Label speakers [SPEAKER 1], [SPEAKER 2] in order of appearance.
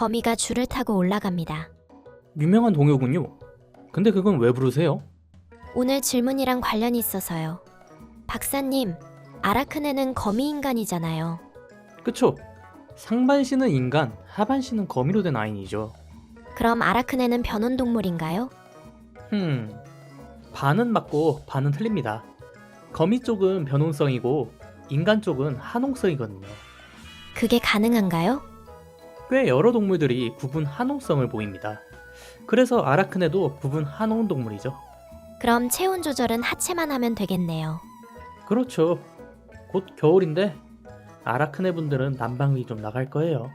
[SPEAKER 1] 거미가 줄을 타고 올라갑니다.
[SPEAKER 2] 유명한 동요군요. 근데 그건 왜 부르세요?
[SPEAKER 1] 오늘 질문이랑 관련이 있어서요. 박사님, 아라크네는 거미 인간이잖아요.
[SPEAKER 2] 그쵸? 상반신은 인간, 하반신은 거미로 된 아인이죠.
[SPEAKER 1] 그럼 아라크네는 변온 동물인가요?
[SPEAKER 2] 흠, 반은 맞고 반은 틀립니다. 거미 쪽은 변온성이고 인간 쪽은 한홍성이거든요.
[SPEAKER 1] 그게 가능한가요?
[SPEAKER 2] 꽤 여러 동물들이 부분 한홍성을 보입니다. 그래서 아라크네도 부분 한홍 동물이죠.
[SPEAKER 1] 그럼 체온 조절은 하체만 하면 되겠네요.
[SPEAKER 2] 그렇죠. 곧 겨울인데 아라크네 분들은 난방비 좀 나갈 거예요.